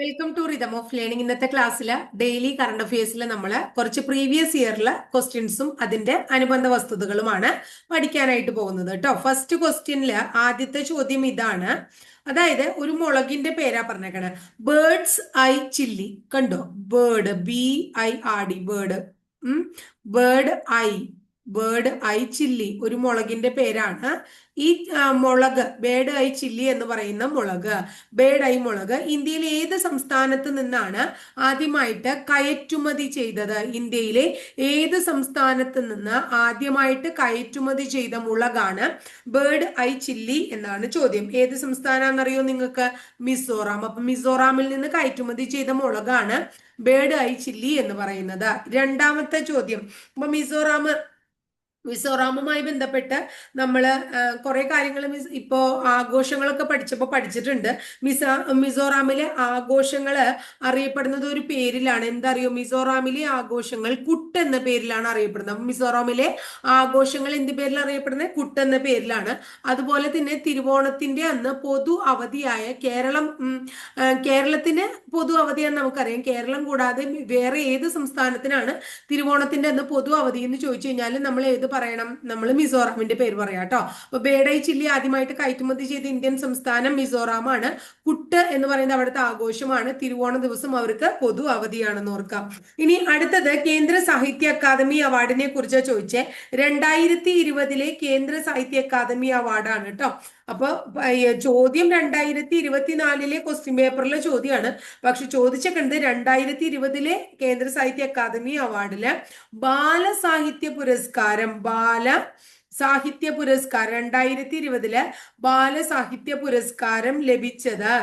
Welcome to rhythm of learning ഇന്നത്തെ ക്ലാസ്സിൽ daily current അഫയേഴ്സിൽ നമ്മൾ കുറച്ച് പ്രീവിയസ് ഇയറിലെ ക്വസ്റ്റ്യൻസും അതിന്റെ അനുബന്ധ വസ്തുതകളുമാണ് പഠിക്കാനായിട്ട് പോകുന്നത് കേട്ടോ ഫസ്റ്റ് ക്വസ്റ്റ്യനിൽ ആദ്യത്തെ ചോദ്യം ഇതാണ്. അതായത് ഒരു മുളകിന്റെ പേരാ പറഞ്ഞേക്കണേ. ബേർഡ്സ് ഐ ചില്ലി കണ്ടോ? Bird B I R D bird bird eye bird eye chilli ഒരു മുളകിന്റെ പേരാണ്. ഈ മുളക് ബേഡ് ഐ ചില്ലി എന്ന് പറയുന്ന മുളക് ബേഡ് ഐ മുളക് ഇന്ത്യയിലെ ഏത് സംസ്ഥാനത്ത് നിന്നാണ് ആദ്യമായിട്ട് കയറ്റുമതി ചെയ്തത്? ഇന്ത്യയിലെ ഏത് സംസ്ഥാനത്ത് നിന്ന് ആദ്യമായിട്ട് കയറ്റുമതി ചെയ്ത മുളകാണ് ബേഡ് ഐ ചില്ലി എന്നാണ് ചോദ്യം. ഏത് സംസ്ഥാനമാണെന്നറിയോ നിങ്ങൾക്ക്? മിസോറാം. അപ്പൊ മിസോറാമിൽ നിന്ന് കയറ്റുമതി ചെയ്ത മുളകാണ് ബേഡ് ഐ ചില്ലി എന്ന് പറയുന്നത്. രണ്ടാമത്തെ ചോദ്യം. അപ്പൊ മിസോറാം മിസോറാമുമായി ബന്ധപ്പെട്ട് നമ്മൾ കുറെ കാര്യങ്ങൾ ഇപ്പോൾ ആഘോഷങ്ങളൊക്കെ പഠിച്ചപ്പോൾ പഠിച്ചിട്ടുണ്ട്. മിസ മിസോറാമിലെ ആഘോഷങ്ങൾ അറിയപ്പെടുന്നത് ഒരു പേരിലാണ്. എന്തറിയോ? മിസോറാമിലെ ആഘോഷങ്ങൾ കുട്ട് എന്ന പേരിലാണ് അറിയപ്പെടുന്നത്. മിസോറാമിലെ ആഘോഷങ്ങൾ എന്ത് പേരിൽ അറിയപ്പെടുന്നത്? കുട്ട് എന്ന പേരിലാണ്. അതുപോലെ തന്നെ തിരുവോണത്തിന്റെ അന്ന് പൊതു അവധിയായ കേരളം കേരളത്തിന് പൊതു അവധിയെന്ന് നമുക്കറിയാം. കേരളം കൂടാതെ വേറെ ഏത് സംസ്ഥാനത്തിനാണ് തിരുവോണത്തിന്റെ അന്ന് പൊതു അവധി എന്ന് ചോദിച്ചു കഴിഞ്ഞാൽ നമ്മൾ ഏത് പറയണം? നമ്മൾ മിസോറാമിന്റെ പേര് പറയാം കേട്ടോ. അപ്പൊ ബേഡൈ ചില്ലി ആദ്യമായിട്ട് കയറ്റുമതി ചെയ്ത ഇന്ത്യൻ സംസ്ഥാനം മിസോറാമാണ്. കുട്ട് എന്ന് പറയുന്നത് അവിടുത്തെ ആഘോഷമാണ്. തിരുവോണ ദിവസം അവർക്ക് പൊതു അവധിയാണെന്ന് ഓർക്കാം. ഇനി അടുത്തത് കേന്ദ്ര സാഹിത്യ അക്കാദമി അവാർഡിനെ കുറിച്ച് ചോദിച്ചേ. രണ്ടായിരത്തി ഇരുപതിലെ കേന്ദ്ര സാഹിത്യ അക്കാദമി അവാർഡാണ് കേട്ടോ. അപ്പൊ ചോദ്യം രണ്ടായിരത്തി ഇരുപത്തിനാലിലെ ക്വസ്റ്റ്യൻ പേപ്പറിലെ ചോദ്യമാണ് പക്ഷെ ചോദിച്ചേക്കുന്നത് രണ്ടായിരത്തി ഇരുപതിലെ കേന്ദ്ര സാഹിത്യ അക്കാദമി അവാർഡിൽ ബാലസാഹിത്യ പുരസ്കാരം ബാല സാഹിത്യ പുരസ്കാരം രണ്ടായിരത്തി ഇരുപതിലെ ബാലസാഹിത്യ പുരസ്കാരം ലഭിച്ചത്.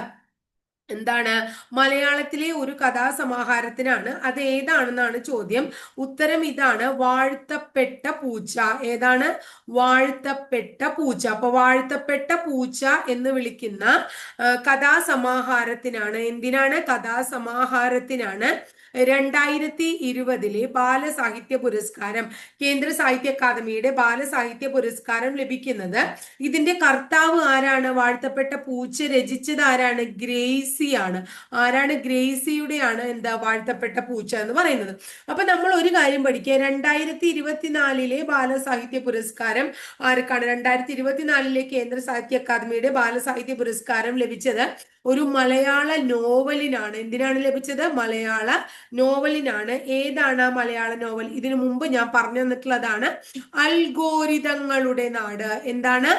എന്താണ്? മലയാളത്തിലെ ഒരു കഥാസമാഹാരത്തിനാണ്. അത് ഏതാണെന്നാണ് ചോദ്യം. ഉത്തരം ഇതാണ്. വാഴ്ത്തപ്പെട്ട പൂച്ച. ഏതാണ്? വാഴ്ത്തപ്പെട്ട പൂച്ച. അപ്പൊ വാഴ്ത്തപ്പെട്ട പൂച്ച എന്ന് വിളിക്കുന്ന കഥാസമാഹാരത്തിനാണ്. എന്തിനാണ്? കഥാസമാഹാരത്തിനാണ് രണ്ടായിരത്തി ഇരുപതിലെ ബാലസാഹിത്യ പുരസ്കാരം കേന്ദ്ര സാഹിത്യ അക്കാദമിയുടെ ബാലസാഹിത്യ പുരസ്കാരം ലഭിക്കുന്നത്. ഇതിന്റെ കർത്താവ് ആരാണ്? വാഴ്ത്തപ്പെട്ട പൂച്ച രചിച്ചത് ആരാണ്? ഗ്രേസിയാണ് ആരാണ് ഗ്രേസിയുടെയാണ് എന്താ വാഴ്ത്തപ്പെട്ട പൂച്ച എന്ന് പറയുന്നത്. അപ്പൊ നമ്മൾ ഒരു കാര്യം പഠിക്കുക. രണ്ടായിരത്തി ഇരുപത്തിനാലിലെ ബാലസാഹിത്യ പുരസ്കാരം ആർക്കാണ്? രണ്ടായിരത്തി ഇരുപത്തിനാലിലെ കേന്ദ്ര സാഹിത്യ അക്കാദമിയുടെ ബാലസാഹിത്യ പുരസ്കാരം ലഭിച്ചത് ഒരു മലയാള നോവലിനാണ്. എന്തിനാണ് ലഭിച്ചത്? മലയാള നോവലിനാണ്. ഏതാണ് ആ മലയാള നോവൽ? ഇതിനു മുമ്പ് ഞാൻ പറഞ്ഞു തന്നിട്ടുള്ളതാണ് അൽഗോരിതങ്ങളുടെ നാട്. എന്താണ്?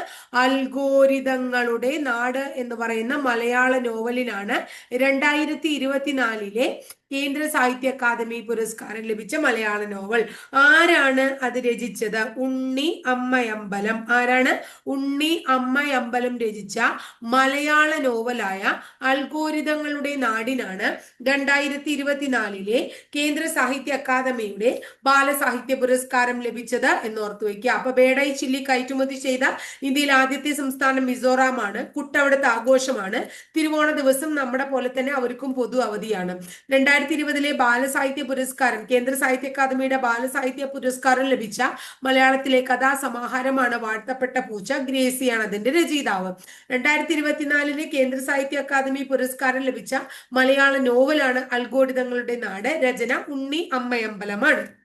അൽഗോരിതങ്ങളുടെ നാട് എന്ന് പറയുന്ന മലയാള നോവലിനാണ് രണ്ടായിരത്തി ഇരുപത്തിനാലിലെ കേന്ദ്ര സാഹിത്യ അക്കാദമി പുരസ്കാരം ലഭിച്ച മലയാള നോവൽ. ആരാണ് അത് രചിച്ചത്? ഉണ്ണി അമ്മയമ്പലം. ആരാണ്? ഉണ്ണി അമ്മയമ്പലം രചിച്ച മലയാള നോവലായ അൽഗോരിതങ്ങളുടെ നാടിനാണ്. രണ്ടായിരത്തി ഇരുപത്തിനാലിലെ കേന്ദ്ര സാഹിത്യ അക്കാദമിയുടെ ബാലസാഹിത്യ പുരസ്കാരം ലഭിച്ചത് എന്ന് ഓർത്തു വയ്ക്കുക. അപ്പൊ ബേഡായി ചില്ലി കയറ്റുമതി ചെയ്ത ഇന്ത്യയിൽ ആദ്യത്തെ സംസ്ഥാനം മിസോറാമാണ്. കുട്ടവിടുത്തെ ആഘോഷമാണ്. തിരുവോണ ദിവസം നമ്മുടെ പോലെ തന്നെ അവർക്കും പൊതു അവധിയാണ്. രണ്ടായിരത്തി ഇരുപതിലെ ബാലസാഹിത്യ പുരസ്കാരം കേന്ദ്ര സാഹിത്യ അക്കാദമിയുടെ ബാലസാഹിത്യ പുരസ്കാരം ലഭിച്ച മലയാളത്തിലെ കഥാസമാഹാരമാണ് വാഴ്ത്തപ്പെട്ട പൂച്ച ഗ്രേസിയാണ് അതിന്റെ രചയിതാവ്. രണ്ടായിരത്തി ഇരുപത്തിനാലിന് കേന്ദ്ര സാഹിത്യ അക്കാദമി പുരസ്കാരം ലഭിച്ച മലയാള നോവലാണ് അൽഗോരിതങ്ങളുടെ നാട് രചന ഉണ്ണി അമ്മയമ്പലമാണ്.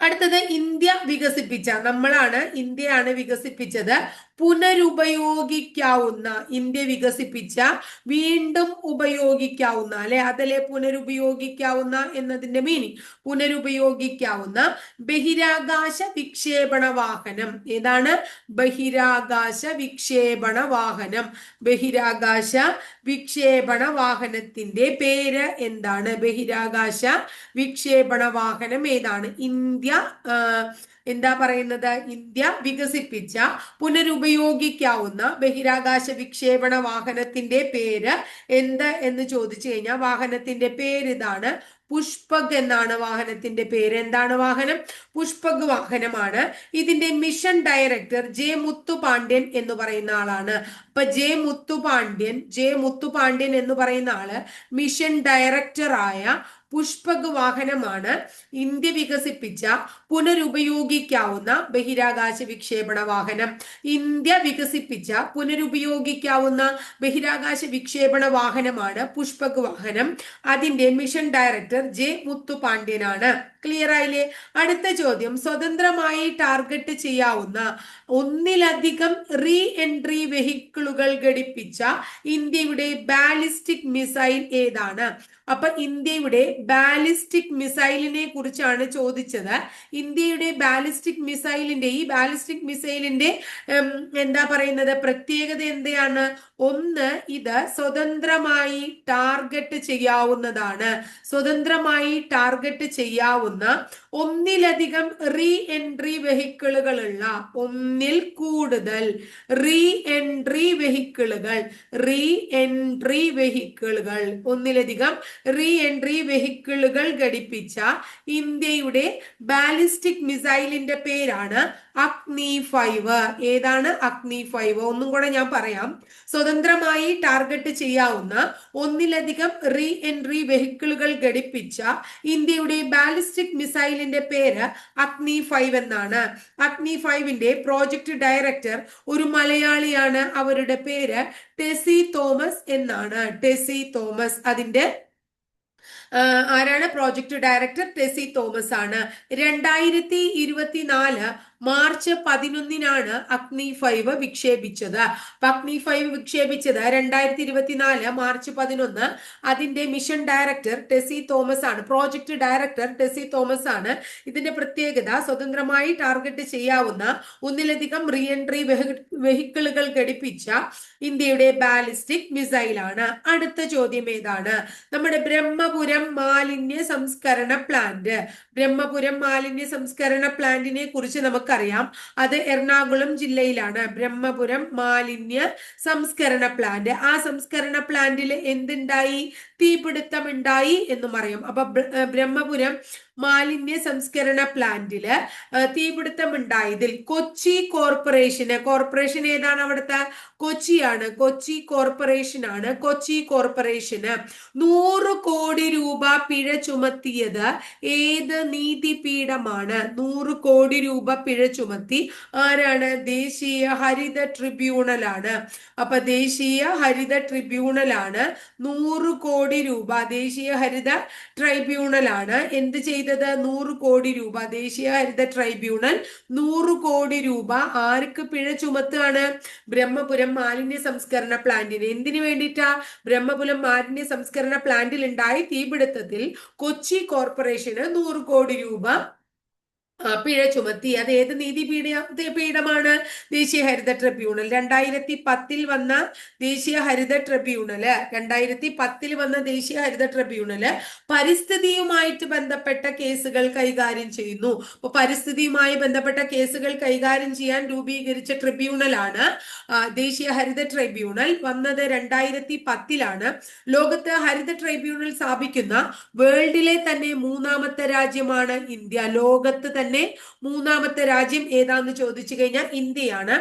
അടുത്തത് ഇന്ത്യ വികസിപ്പിച്ച നമ്മളാണ് ഇന്ത്യയാണ് വികസിപ്പിച്ചത്. പുനരുപയോഗിക്കാവുന്ന ഇന്ത്യ വികസിപ്പിച്ച വീണ്ടും ഉപയോഗിക്കാവുന്ന അല്ലെ? അതല്ലേ പുനരുപയോഗിക്കാവുന്ന എന്നതിന്റെ മീനിങ് പുനരുപയോഗിക്കാവുന്ന ബഹിരാകാശ വിക്ഷേപണ വാഹനം. ഏതാണ്? ബഹിരാകാശ വിക്ഷേപണ വാഹനം. ബഹിരാകാശ വിക്ഷേപണ വാഹനത്തിന്റെ പേര് എന്താണ്? ബഹിരാകാശ വിക്ഷേപണ വാഹനം ഏതാണ്? ഇന്ത്യ എന്താ പറയുന്നത്? ഇന്ത്യ വികസിപ്പിച്ച പുനരുപയോഗിക്കാവുന്ന ബഹിരാകാശ വിക്ഷേപണ വാഹനത്തിന്റെ പേര് എന്ത് എന്ന് ചോദിച്ചു കഴിഞ്ഞാൽ വാഹനത്തിന്റെ പേര് ഇതാണ് പുഷ്പക് എന്നാണ് വാഹനത്തിന്റെ പേര്. എന്താണ് വാഹനം? പുഷ്പക് വാഹനമാണ്. ഇതിന്റെ മിഷൻ ഡയറക്ടർ ജെ മുത്തുപാണ്ഡ്യൻ എന്ന് പറയുന്ന ആളാണ്. അപ്പൊ ജെ മുത്തുപാണ്ഡ്യൻ ജെ മുത്തുപാണ്ഡ്യൻ എന്ന് പറയുന്ന ആൾ മിഷൻ ഡയറക്ടറായ പുഷ്പക് വാഹനമാണ് ഇന്ത്യ വികസിപ്പിച്ച പുനരുപയോഗിക്കാവുന്ന ബഹിരാകാശ വിക്ഷേപണ വാഹനം. ഇന്ത്യ വികസിപ്പിച്ച പുനരുപയോഗിക്കാവുന്ന ബഹിരാകാശ വിക്ഷേപണ വാഹനമാണ് പുഷ്പക് വാഹനം അതിന്റെ മിഷൻ ഡയറക്ടർ ജെ മുത്തുപാണ്ഡ്യനാണ്. ക്ലിയർ ആയില്ലേ? അടുത്ത ചോദ്യം. സ്വതന്ത്രമായി ടാർഗറ്റ് ചെയ്യാവുന്ന ഒന്നിലധികം റീ എൻട്രി വെഹിക്കിളുകൾ ഘടിപ്പിച്ച ഇന്ത്യയുടെ ബാലിസ്റ്റിക് മിസൈൽ ഏതാണ്? അപ്പൊ ഇന്ത്യയുടെ ബാലിസ്റ്റിക് മിസൈലിനെ കുറിച്ചാണ് ചോദിച്ചത്. ഇന്ത്യയുടെ ബാലിസ്റ്റിക് മിസൈലിന്റെ ഈ ബാലിസ്റ്റിക് മിസൈലിന്റെ എന്താ പറയുന്നത്? പ്രത്യേകത എന്താണ് ഒന്ന് ഇത് സ്വതന്ത്രമായി ടാർഗറ്റ് ചെയ്യാവുന്നതാണ്. സ്വതന്ത്രമായി ടാർഗറ്റ് ചെയ്യാവുന്ന да, ഒന്നിലധികം റീ എൻട്രി വെഹിക്കിളുകളുള്ള ഒന്നിൽ കൂടുതൽ റീ എൻട്രി വെഹിക്കിളുകൾ റീ എൻട്രി വെഹിക്കിളുകൾ ഒന്നിലധികം റീ എൻട്രി വെഹിക്കിളുകൾ ഘടിപ്പിച്ച ഇന്ത്യയുടെ ബാലിസ്റ്റിക് മിസൈലിന്റെ പേരാണ് അഗ്നി ഫൈവ് ഏതാണ് അഗ്നി ഫൈവ് ഒന്നും കൂടെ ഞാൻ പറയാം. സ്വതന്ത്രമായി ടാർഗറ്റ് ചെയ്യാവുന്ന ഒന്നിലധികം റീ എൻട്രി വെഹിക്കിളുകൾ ഘടിപ്പിച്ച ഇന്ത്യയുടെ ബാലിസ്റ്റിക് മിസൈലിന്റെ പേര് അഗ്നി ഫൈവ് എന്നാണ്. അഗ്നി ഫൈവിന്റെ പ്രോജക്ട് ഡയറക്ടർ ഒരു മലയാളിയാണ്. അവരുടെ പേര് ടെസി തോമസ് എന്നാണ്. ടെസി തോമസ് അതിന്റെ ആരാണ്? പ്രോജക്ട് ഡയറക്ടർ ടെസി തോമസ് ആണ് രണ്ടായിരത്തി ഇരുപത്തിനാല് മാർച്ച് പതിനൊന്നിനാണ് അഗ്നി ഫൈവ് വിക്ഷേപിച്ചത്. അപ്പൊ അഗ്നി ഫൈവ് വിക്ഷേപിച്ചത് രണ്ടായിരത്തി ഇരുപത്തിനാല് മാർച്ച് പതിനൊന്ന് അതിന്റെ മിഷൻ ഡയറക്ടർ ടെസി തോമസ് ആണ്. പ്രോജക്ട് ഡയറക്ടർ ടെസി തോമസ് ആണ്. ഇതിന്റെ പ്രത്യേകത സ്വതന്ത്രമായി ടാർഗറ്റ് ചെയ്യാവുന്ന ഒന്നിലധികം റീ എൻട്രി വെഹിക്കിളുകൾ ഘടിപ്പിച്ച ഇന്ത്യയുടെ ബാലിസ്റ്റിക് മിസൈലാണ്. അടുത്ത ചോദ്യം ഏതാണ്? നമ്മുടെ ബ്രഹ്മപുരം മാലിന്യ സംസ്കരണ പ്ലാന്റ് ബ്രഹ്മപുരം മാലിന്യ സംസ്കരണ പ്ലാന്റിനെ കുറിച്ച് നമുക്കറിയാം. അത് എറണാകുളം ജില്ലയിലാണ്. ബ്രഹ്മപുരം മാലിന്യ സംസ്കരണ പ്ലാന്റ് ആ സംസ്കരണ പ്ലാന്റിൽ എന്തുണ്ടായി? തീപിടുത്തം ഉണ്ടായി എന്നും അറിയാം. അപ്പൊ ബ്രഹ്മപുരം മാലിന്യ സംസ്കരണ പ്ലാന്റിൽ തീപിടുത്തം ഉണ്ടായതിൽ കൊച്ചി കോർപ്പറേഷന് കോർപ്പറേഷൻ ഏതാണ് അവിടുത്തെ? കൊച്ചിയാണ്. കൊച്ചി കോർപ്പറേഷൻ ആണ്. കൊച്ചി കോർപ്പറേഷന് നൂറ് കോടി രൂപ പിഴ ചുമത്തിയത് ഏത് നീതിപീഠമാണ്? നൂറ് കോടി രൂപ പിഴ ചുമത്തി ആരാണ്? ദേശീയ ഹരിത ട്രിബ്യൂണലാണ് അപ്പൊ ദേശീയ ഹരിത ട്രിബ്യൂണലാണ് നൂറ് കോടി രൂപ. ദേശീയ ഹരിത ട്രൈബ്യൂണലാണ് എന്ത് ചെയ്തത് നൂറ് കോടി രൂപ. ദേശീയ ഹരിത ട്രൈബ്യൂണൽ നൂറ് കോടി രൂപ. ആർക്ക് പിഴ ചുമത്തുകയാണ് ബ്രഹ്മപുരം മാലിന്യ സംസ്കരണ പ്ലാന്റിന്. എന്തിനു വേണ്ടിയിട്ടാ? ബ്രഹ്മപുരം മാലിന്യ സംസ്കരണ പ്ലാന്റിൽ ഉണ്ടായ തീപിടുത്തത്തിൽ കൊച്ചി കോർപ്പറേഷന് നൂറ് കോടി രൂപ പിഴ ചുമത്തി. അത് ഏത് നീതി പീഠ പീഠമാണ്. ദേശീയ ഹരിത ട്രിബ്യൂണൽ. രണ്ടായിരത്തി പത്തിൽ വന്ന ദേശീയ ഹരിത ട്രിബ്യൂണൽ രണ്ടായിരത്തി പത്തിൽ വന്ന ദേശീയ ഹരിത ട്രിബ്യൂണൽ പരിസ്ഥിതിയുമായിട്ട് ബന്ധപ്പെട്ട കേസുകൾ കൈകാര്യം ചെയ്യുന്നു. അപ്പൊ പരിസ്ഥിതിയുമായി ബന്ധപ്പെട്ട കേസുകൾ കൈകാര്യം ചെയ്യാൻ രൂപീകരിച്ച ട്രിബ്യൂണലാണ് ദേശീയ ഹരിത ട്രിബ്യൂണൽ. വന്നത് രണ്ടായിരത്തി പത്തിലാണ്. ലോകത്ത് ഹരിത ട്രിബ്യൂണൽ സ്ഥാപിക്കുന്ന വേൾഡിലെ തന്നെ മൂന്നാമത്തെ രാജ്യമാണ് ഇന്ത്യ. ലോകത്ത് തന്നെ തന്നെ മൂന്നാമത്തെ രാജ്യം ഏതാന്ന് ചോദിച്ചു കഴിഞ്ഞാൽ ഇന്ത്യയാണ്.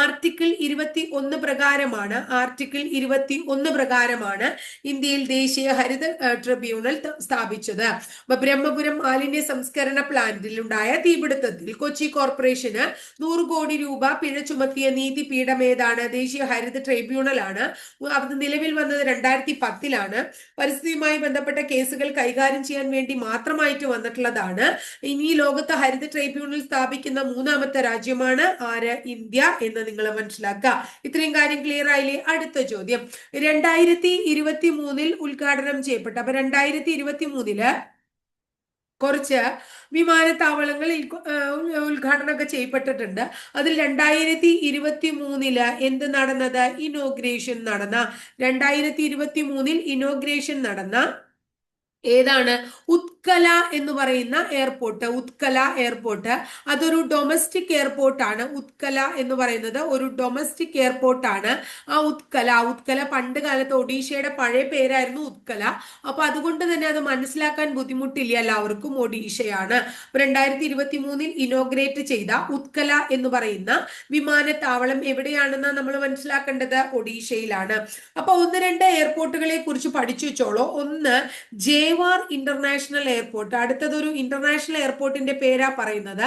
ആർട്ടിക്കിൾ ഇരുപത്തി ഒന്ന് പ്രകാരമാണ്. ആർട്ടിക്കിൾ ഇരുപത്തി ഒന്ന് പ്രകാരമാണ് ഇന്ത്യയിൽ ദേശീയ ഹരിത ട്രിബ്യൂണൽ സ്ഥാപിച്ചത്. അപ്പൊ ബ്രഹ്മപുരം മാലിന്യ സംസ്കരണ പ്ലാന്റിൽ ഉണ്ടായ തീപിടുത്തത്തിൽ കൊച്ചി കോർപ്പറേഷന് നൂറ് കോടി രൂപ പിഴ ചുമത്തിയ നീതിപീഠം ഏതാണ്? ദേശീയ ഹരിത ട്രിബ്യൂണൽ ആണ്. അത് നിലവിൽ വന്നത് രണ്ടായിരത്തി പത്തിലാണ് പരിസ്ഥിതിയുമായി ബന്ധപ്പെട്ട കേസുകൾ കൈകാര്യം ചെയ്യാൻ വേണ്ടി മാത്രമായിട്ട് വന്നിട്ടുള്ളതാണ്. ഇനി ലോകത്ത് ഹരിത ട്രൈബ്യൂണൽ സ്ഥാപിക്കുന്ന മൂന്നാമത്തെ രാജ്യമാണ് ആര്? ഇന്ത്യ എന്ന് നിങ്ങൾ മനസ്സിലാക്കുക. ഇത്രയും കാര്യം ക്ലിയർ ആയില്ലേ? അടുത്ത ചോദ്യം. രണ്ടായിരത്തി ഇരുപത്തി മൂന്നിൽ ഉദ്ഘാടനം ചെയ്യപ്പെട്ട അപ്പൊ രണ്ടായിരത്തി ഇരുപത്തി മൂന്നിൽ കുറച്ച് വിമാനത്താവളങ്ങൾ ഉദ്ഘാടനമൊക്കെ ചെയ്യപ്പെട്ടിട്ടുണ്ട്. അതിൽ രണ്ടായിരത്തി ഇരുപത്തി മൂന്നിൽ എന്ത് നടന്നത്? ഇനോഗ്രേഷൻ നടന്ന. രണ്ടായിരത്തി ഇരുപത്തി മൂന്നിൽ ഇനോഗ്രേഷൻ നടന്ന ഏതാണ്? ഉത്കല എന്ന് പറയുന്ന എയർപോർട്ട് ഉത്കല എയർപോർട്ട് അതൊരു ഡൊമസ്റ്റിക് എയർപോർട്ടാണ് ഉത്കല എന്ന് പറയുന്നത് ഒരു ഡൊമസ്റ്റിക് എയർപോർട്ടാണ് ആ ഉത്കല ഉത്കല പണ്ട് കാലത്ത് ഒഡീഷയുടെ പഴയ പേരായിരുന്നു ഉത്കല. അപ്പൊ അതുകൊണ്ട് തന്നെ അത് മനസ്സിലാക്കാൻ ബുദ്ധിമുട്ടില്ല എല്ലാവർക്കും ഒഡീഷയാണ്. രണ്ടായിരത്തി ഇരുപത്തി മൂന്നിൽ ഇനോഗ്രേറ്റ് ചെയ്ത ഉത്കല എന്ന് പറയുന്ന വിമാനത്താവളം എവിടെയാണെന്ന് നമ്മൾ മനസ്സിലാക്കേണ്ടത്? ഒഡീഷയിലാണ്. അപ്പൊ ഒന്ന് രണ്ട് എയർപോർട്ടുകളെ കുറിച്ച് പഠിച്ചു വെച്ചോളൂ. ഒന്ന് ജേവാർ ഇന്റർനാഷണൽ എയർപോർട്ട് അടുത്തതൊരു ഇന്റർനാഷണൽ എയർപോർട്ടിന്റെ പേരാ പറയുന്നത്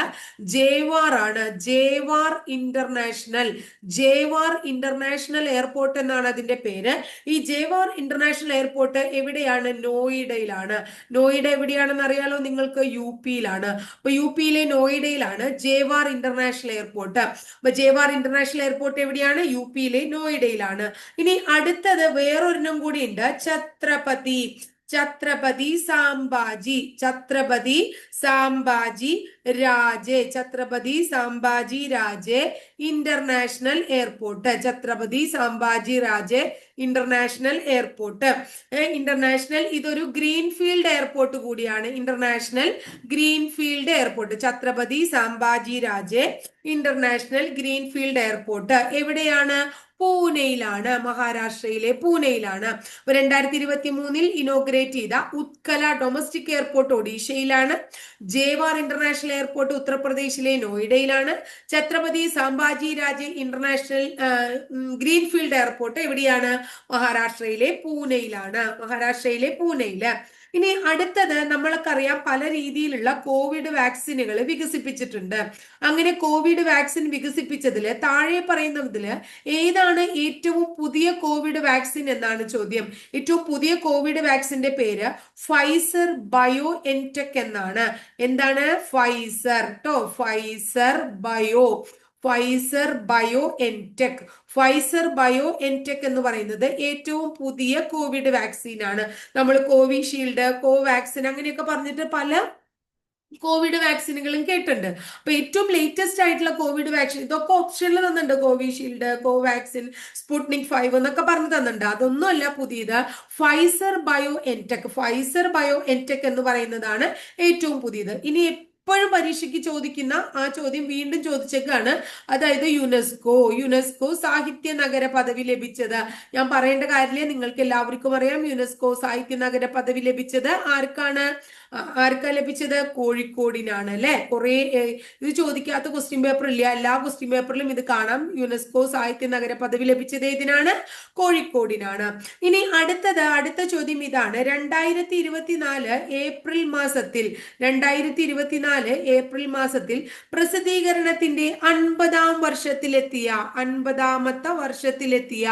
ജേവാർ ആണ്. Jewar international Jewar international airport എന്നാണ് അതിന്റെ പേര്. ഈ ജേവാർ ഇന്റർനാഷണൽ എയർപോർട്ട് എവിടെയാണ്? നോയിഡയിലാണ്. നോയിഡ എവിടെയാണെന്ന് അറിയാലോ നിങ്ങൾക്ക്? യു പിയിലാണ്. അപ്പൊ യു പിയിലെ നോയിഡയിലാണ് ജേവാർ ഇന്റർനാഷണൽ എയർപോർട്ട് അപ്പൊ ജേവാർ ഇന്റർനാഷണൽ എയർപോർട്ട് എവിടെയാണ്? യു പിയിലെ നോയിഡയിലാണ്. ഇനി അടുത്തത് വേറൊരെണ്ണം കൂടി ഉണ്ട് Chhatrapati. Chhatrapati Sambhaji Chhatrapati Sambhaji Raje Chhatrapati Sambhaji Raje international airport. Chhatrapati Sambhaji Raje international airport. International ഇതൊരു ഗ്രീൻഫീൽഡ് എയർപോർട്ട് കൂടിയാണ്. International greenfield airport. Chhatrapati Sambhaji Raje international greenfield airport. എവിടെയാണ്? പൂനെയിലാണ്. മഹാരാഷ്ട്രയിലെ പൂനെയിലാണ്. രണ്ടായിരത്തി ഇരുപത്തി മൂന്നിൽ ഇനോഗ്രേറ്റ് ചെയ്ത ഉത്കല ഡൊമസ്റ്റിക് എയർപോർട്ട് ഒഡീഷയിലാണ്. ജേവാർ ഇന്റർനാഷണൽ എയർപോർട്ട് ഉത്തർപ്രദേശിലെ നോയിഡയിലാണ്. Chhatrapati Sambhaji Raj international greenfield airport എവിടെയാണ്? മഹാരാഷ്ട്രയിലെ പൂനെയിലാണ്. മഹാരാഷ്ട്രയിലെ പൂനെയിൽ. ഇനി അടുത്തത് നമ്മൾക്കറിയാം പല രീതിയിലുള്ള കോവിഡ് വാക്സിനുകൾ വികസിപ്പിച്ചിട്ടുണ്ട്. അങ്ങനെ കോവിഡ് വാക്സിൻ വികസിപ്പിച്ചതിൽ താഴെ പറയുന്നതിൽ ഏതാണ് ഏറ്റവും പുതിയ കോവിഡ് വാക്സിൻ എന്നാണ് ചോദ്യം. ഏറ്റവും പുതിയ കോവിഡ് വാക്സിന്റെ പേര് ഫൈസർ ബയോ എൻടെക് എന്നാണ്. എന്താണ്? ഫൈസർ ട്ടോ Pfizer bio. Pfizer BioNTech Pfizer BioNTech എന്ന് പറയുന്നത് ഏറ്റവും പുതിയ കോവിഡ് വാക്സിൻ ആണ്. നമ്മൾ കോവിഷീൽഡ് കോവാക്സിൻ അങ്ങനെയൊക്കെ പറഞ്ഞിട്ട് പല കോവിഡ് വാക്സിനുകളും കേട്ടിട്ടുണ്ട്. അപ്പൊ ഏറ്റവും ലേറ്റസ്റ്റ് ആയിട്ടുള്ള കോവിഡ് വാക്സിൻ ഇതൊക്കെ ഓപ്ഷനിൽ തന്നിട്ടുണ്ട്. കോവിഷീൽഡ് കോവാക്സിൻ സ്പുട്നിക് ഫൈവ് എന്നൊക്കെ പറഞ്ഞു തന്നിട്ടുണ്ട്. അതൊന്നുമല്ല പുതിയത്. Pfizer BioNTech Pfizer BioNTech എന്ന് പറയുന്നതാണ് ഏറ്റവും പുതിയത്. ഇനി എപ്പോഴും പരീക്ഷയ്ക്ക് ചോദിക്കുന്ന ആ ചോദ്യം വീണ്ടും ചോദിച്ചേക്കാണ്. അതായത് യുനെസ്കോ യുനെസ്കോ സാഹിത്യ നഗര പദവി ലഭിച്ചത്. ഞാൻ പറയേണ്ട കാര്യമില്ല? നിങ്ങൾക്ക് എല്ലാവർക്കും അറിയാം യുനെസ്കോ സാഹിത്യ നഗര പദവി ലഭിച്ചത് ആർക്കാണ്? ആർക്കാ ലഭിച്ചത്? കോഴിക്കോടിനാണ് അല്ലെ? കുറെ ഇത് ചോദിക്കാത്ത ക്വസ്റ്റ്യൻ പേപ്പർ ഇല്ല. എല്ലാ ക്വസ്റ്റ്യൻ പേപ്പറിലും ഇത് കാണാം. യുനെസ്കോ സാഹിത്യ നഗര പദവി ലഭിച്ചത് ഇതിനാണ് കോഴിക്കോടിനാണ്. ഇനി അടുത്തത് അടുത്ത ചോദ്യം ഇതാണ്. രണ്ടായിരത്തി ഇരുപത്തിനാല് ഏപ്രിൽ മാസത്തിൽ രണ്ടായിരത്തി ഇരുപത്തിനാല് ഏപ്രിൽ മാസത്തിൽ പ്രസിദ്ധീകരണത്തിന്റെ അൻപതാം വർഷത്തിലെത്തിയ അൻപതാമത്തെ വർഷത്തിലെത്തിയ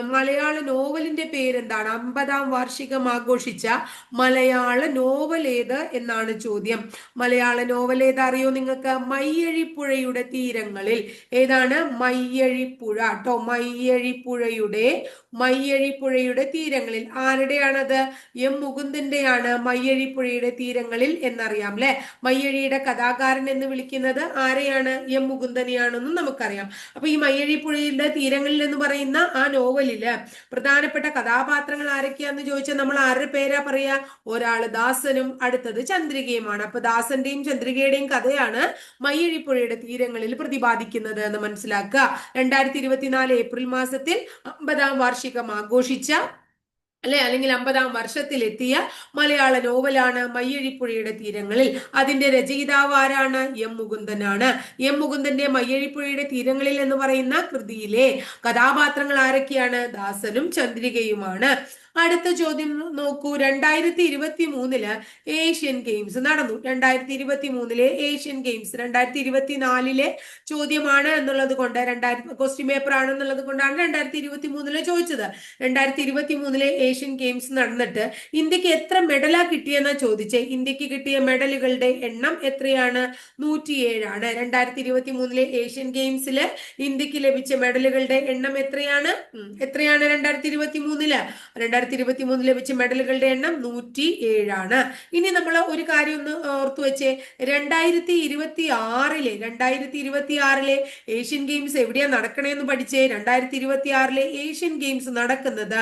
മലയാള നോവലിന്റെ പേരെന്താണ്? അമ്പതാം വാർഷികം ആഘോഷിച്ച മലയാള നോവൽ ഏത് എന്നാണ് ചോദ്യം. മലയാള നോവൽ ഏത് അറിയോ നിങ്ങൾക്ക്? മയ്യഴിപ്പുഴയുടെ തീരങ്ങളിൽ. ഏതാണ്? മയ്യഴിപ്പുഴ. കേട്ടോ മയ്യഴിപ്പുഴയുടെ മയ്യഴിപ്പുഴയുടെ തീരങ്ങളിൽ. ആരുടെയാണത്? എം മുകുന്ദന്റെയാണ്. മയ്യഴിപ്പുഴയുടെ തീരങ്ങളിൽ എന്നറിയാം അല്ലെ മയ്യഴിയുടെ കഥാകാരൻ എന്ന് വിളിക്കുന്നത് ആരെയാണ്? എം മുകുന്ദനെയാണെന്നും നമുക്കറിയാം. അപ്പൊ ഈ മയ്യഴിപ്പുഴയുടെ തീരങ്ങളിൽ എന്ന് പറയുന്ന ആ നോവലിൽ പ്രധാനപ്പെട്ട കഥാപാത്രങ്ങൾ ആരൊക്കെയാന്ന് ചോദിച്ചാൽ നമ്മൾ ആരുടെ പേരാ പറയാ? ഒരാൾ ദാസനും അടുത്തത് ചന്ദ്രികയുമാണ്. അപ്പൊ ദാസന്റെയും ചന്ദ്രികയുടെയും കഥയാണ് മയ്യഴിപ്പുഴയുടെ തീരങ്ങളിൽ പ്രതിപാദിക്കുന്നത് എന്ന് മനസ്സിലാക്കുക. രണ്ടായിരത്തി ഇരുപത്തിനാല് ഏപ്രിൽ മാസത്തിൽ അമ്പതാം വാർഷികം ആഘോഷിച്ച അല്ലെ അല്ലെങ്കിൽ അമ്പതാം വർഷത്തിലെത്തിയ മലയാള നോവലാണ് മയ്യഴിപ്പുഴയുടെ തീരങ്ങളിൽ. അതിന്റെ രചയിതാവ് ആരാണ്? എം മുകുന്ദനാണ്. എം മുകുന്ദന്റെ മയ്യഴിപ്പുഴയുടെ തീരങ്ങളിൽ എന്ന് പറയുന്ന കൃതിയിലെ കഥാപാത്രങ്ങൾ ആരൊക്കെയാണ്? ദാസനും ചന്ദ്രികയുമാണ്. അടുത്ത ചോദ്യം നോക്കൂ. രണ്ടായിരത്തി ഇരുപത്തി മൂന്നിൽ ഏഷ്യൻ ഗെയിംസ് നടന്നു. രണ്ടായിരത്തി ഇരുപത്തി മൂന്നിലെ ഏഷ്യൻ ഗെയിംസ്. രണ്ടായിരത്തി ഇരുപത്തി നാലിലെ ചോദ്യമാണ് എന്നുള്ളത് കൊണ്ട് രണ്ടായിരത്തി ക്വസ്റ്റ്യൻ പേപ്പർ ആണ് എന്നുള്ളത് കൊണ്ടാണ് രണ്ടായിരത്തി ഇരുപത്തി മൂന്നിൽ ചോദിച്ചത്. രണ്ടായിരത്തി ഇരുപത്തി മൂന്നിലെ ഏഷ്യൻ ഗെയിംസ് നടന്നിട്ട് ഇന്ത്യയ്ക്ക് എത്ര മെഡലാ കിട്ടിയെന്നാ ചോദിച്ചേ. ഇന്ത്യയ്ക്ക് കിട്ടിയ മെഡലുകളുടെ എണ്ണം എത്രയാണ്? നൂറ്റിയേഴാണ്. രണ്ടായിരത്തി ഇരുപത്തി മൂന്നിലെ ഏഷ്യൻ ഗെയിംസിൽ ഇന്ത്യയ്ക്ക് ലഭിച്ച മെഡലുകളുടെ എണ്ണം എത്രയാണ്? എത്രയാണ് രണ്ടായിരത്തി ഇരുപത്തി മൂന്നിൽ രണ്ടായിരത്തി രണ്ടായിരത്തി ഇരുപത്തി മൂന്ന് ലഭിച്ച മെഡലുകളുടെ എണ്ണം നൂറ്റി ഏഴാണ് ഇനി നമ്മൾ ഒരു കാര്യം ഒന്ന് ഓർത്തു വെച്ചേ. രണ്ടായിരത്തി ഇരുപത്തി ആറിലെ രണ്ടായിരത്തി ഇരുപത്തി ആറിലെ ഏഷ്യൻ ഗെയിംസ് എവിടെയാ നടക്കണേന്ന് പഠിച്ചേ. രണ്ടായിരത്തി ഇരുപത്തി ആറിലെ ഏഷ്യൻ ഗെയിംസ് നടക്കുന്നത്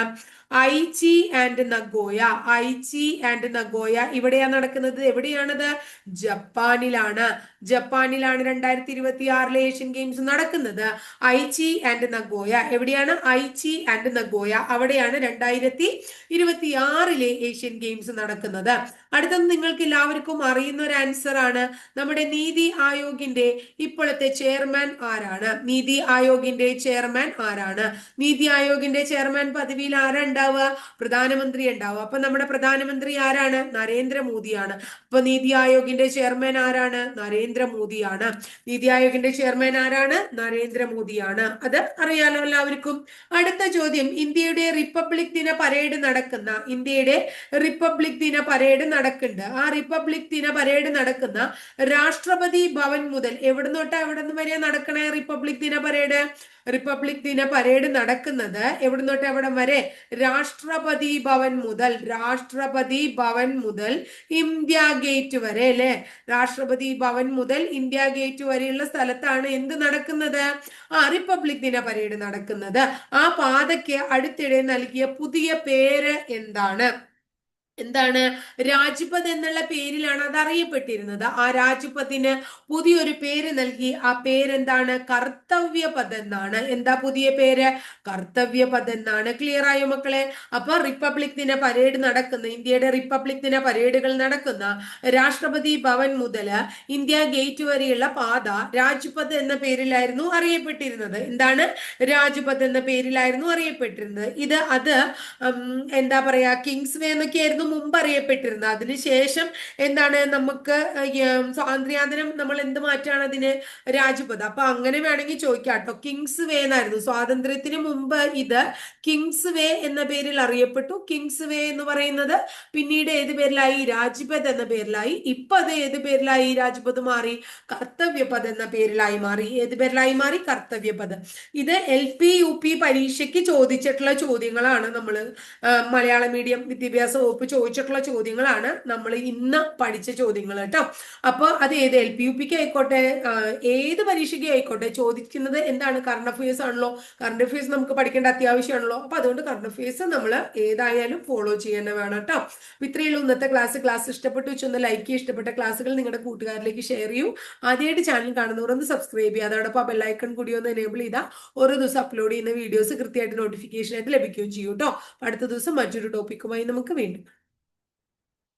Aichi and Nagoya. Aichi and Nagoya ഇവിടെയാണ് നടക്കുന്നത്. എവിടെയാണത്? ജപ്പാനിലാണ്. ജപ്പാനിലാണ് രണ്ടായിരത്തി ഇരുപത്തി ആറിലെ ഏഷ്യൻ ഗെയിംസ് നടക്കുന്നത്. Aichi and Nagoya. എവിടെയാണ്? Aichi and Nagoya. അവിടെയാണ് രണ്ടായിരത്തി ഇരുപത്തി ആറിലെ ഏഷ്യൻ ഗെയിംസ് നടക്കുന്നത്. അടുത്തത് നിങ്ങൾക്ക് എല്ലാവർക്കും അറിയുന്ന ഒരു ആൻസർ ആണ്. നമ്മുടെ നീതി ആയോഗിന്റെ ഇപ്പോഴത്തെ ചെയർമാൻ ആരാണ്? നീതി ആയോഗിന്റെ ചെയർമാൻ ആരാണ്? നീതി ആയോഗിന്റെ ചെയർമാൻ പദവിയിൽ ആരാ ഉണ്ടാവുക? പ്രധാനമന്ത്രി ഉണ്ടാവുക. അപ്പൊ നമ്മുടെ പ്രധാനമന്ത്രി ആരാണ്? നരേന്ദ്രമോദിയാണ്. അപ്പൊ നീതി ആയോഗിന്റെ ചെയർമാൻ ആരാണ്? നരേന്ദ്രമോദിയാണ്. നീതി ആയോഗിന്റെ ചെയർമാൻ ആരാണ്? നരേന്ദ്രമോദിയാണ്. അത് അറിയാലോ എല്ലാവർക്കും. അടുത്ത ചോദ്യം. ഇന്ത്യയുടെ റിപ്പബ്ലിക് ദിന പരേഡ് നടക്കുന്ന ഇന്ത്യയുടെ റിപ്പബ്ലിക് ദിന പരേഡ് നടക്കുന്നുണ്ട്. ആ റിപ്പബ്ലിക് ദിന പരേഡ് നടക്കുന്ന രാഷ്ട്രപതി ഭവൻ മുതൽ എവിടെ തൊട്ടാ എവിടെ നിന്ന് വരെ നടക്കണേ റിപ്പബ്ലിക് ദിന പരേഡ്? റിപ്പബ്ലിക് ദിന പരേഡ് നടക്കുന്നത് എവിടെ തൊട്ട് എവിടെ വരെ? രാഷ്ട്രപതി ഭവൻ മുതൽ രാഷ്ട്രപതി ഭവൻ മുതൽ ഇന്ത്യ ഗേറ്റ് വരെ അല്ലെ? രാഷ്ട്രപതി ഭവൻ മുതൽ ഇന്ത്യ ഗേറ്റ് വരെയുള്ള സ്ഥലത്താണ് എന്ത് നടക്കുന്നത്? ആ റിപ്പബ്ലിക് ദിന പരേഡ് നടക്കുന്നത്. ആ പാതയ്ക്ക് അടുത്തിടെ നൽകിയ പുതിയ പേര് എന്താണ്? എന്താണ് രാജ്പത് എന്നുള്ള പേരിലാണ് അത് അറിയപ്പെട്ടിരുന്നത് ആ രാജ്പത്തിന് പുതിയൊരു പേര് നൽകി. ആ പേരെന്താണ്? കർത്തവ്യപദ് എന്നാണ് എന്താ പുതിയ പേര്? കർത്തവ്യപദ് എന്നാണ് ക്ലിയർ ആയോ മക്കളെ? അപ്പൊ റിപ്പബ്ലിക് ദിന പരേഡ് നടക്കുന്ന. ഇന്ത്യയുടെ റിപ്പബ്ലിക് ദിന പരേഡുകൾ നടക്കുന്ന. രാഷ്ട്രപതി ഭവൻ മുതൽ ഇന്ത്യ ഗേറ്റ് വരെയുള്ള പാത രാജ്പത് എന്ന പേരിലായിരുന്നു അറിയപ്പെട്ടിരുന്നത്. എന്താണ്? രാജ്പത് എന്ന പേരിലായിരുന്നു അറിയപ്പെട്ടിരുന്നത്. ഇത് അത് എന്താ പറയാ കിങ്സ് വേ എന്നൊക്കെയായിരുന്നു മുമ്പ് അറിയപ്പെട്ടിരുന്നത്. അതിനുശേഷം എന്താണ് നമുക്ക് സ്വാതന്ത്ര്യാന്തരം നമ്മൾ എന്ത് മാറ്റാണ് അതിന് രാജ്പഥ് അപ്പൊ അങ്ങനെ വേണമെങ്കിൽ ചോദിക്കാം കേട്ടോ. കിങ്സ് വേ എന്നായിരുന്നു. സ്വാതന്ത്ര്യത്തിന് മുമ്പ് ഇത് കിങ്സ് വേ എന്ന പേരിൽ അറിയപ്പെട്ടു. കിങ്സ് വേ എന്ന് പറയുന്നത് പിന്നീട് ഏത് പേരിലായി? രാജ്പഥ് എന്ന പേരിലായി. ഇപ്പൊ അത് ഏത് പേരിലായി? രാജ്പഥ് മാറി. കർത്തവ്യപഥ് എന്ന പേരിലായി മാറി. ഏത് പേരിലായി മാറി? കർത്തവ്യപഥ് ഇത് എൽ പി യു പി പരീക്ഷയ്ക്ക് ചോദിച്ചിട്ടുള്ള ചോദ്യങ്ങളാണ് നമ്മൾ മലയാള മീഡിയം വിദ്യാഭ്യാസ വകുപ്പ് ചോദിച്ചിട്ടുള്ള ചോദ്യങ്ങളാണ് നമ്മൾ ഇന്ന് പഠിച്ച ചോദ്യങ്ങൾ കേട്ടോ. അപ്പോൾ അത് ഏത് എൽ പി യു പിക്ക് ആയിക്കോട്ടെ ഏത് പരീക്ഷയ്ക്ക് ആയിക്കോട്ടെ ചോദിക്കുന്നത് എന്താണ്? കറണ്ട് അഫയേഴ്സ് ആണല്ലോ. കറണ്ട് അഫയേഴ്സ് നമുക്ക് പഠിക്കേണ്ട അത്യാവശ്യമാണല്ലോ. അപ്പൊ അതുകൊണ്ട് കറണ്ട് അഫയേഴ്സ് നമ്മൾ ഏതായാലും ഫോളോ ചെയ്യാൻ വേണം കേട്ടോ. ഉള്ളൂ ഇന്നത്തെ ക്ലാസ് ക്ലാസ് ഇഷ്ടപ്പെട്ടു വെച്ചൊന്ന് ലൈക്ക് ചെയ്യുക. ഇഷ്ടപ്പെട്ട ക്ലാസ്സുകൾ നിങ്ങളുടെ കൂട്ടുകാരിലേക്ക് ഷെയർ ചെയ്യൂ. ആദ്യമായിട്ട് ചാനൽ കാണുന്നവർ ഒന്ന് സബ്സ്ക്രൈബ് ചെയ്യുക. അതോടൊപ്പം ആ ബെല്ലൈക്കൺ കൂടി ഒന്ന് എനേബിൾ ചെയ്താൽ ഓരോ ദിവസം അപ്ലോഡ് ചെയ്യുന്ന വീഡിയോസ് കൃത്യമായിട്ട് നോട്ടിഫിക്കേഷൻ ആയിട്ട് ലഭിക്കുകയും ചെയ്യും കേട്ടോ. അടുത്ത ദിവസം മറ്റൊരു ടോപ്പിക്കുമായി നമുക്ക് വീണ്ടും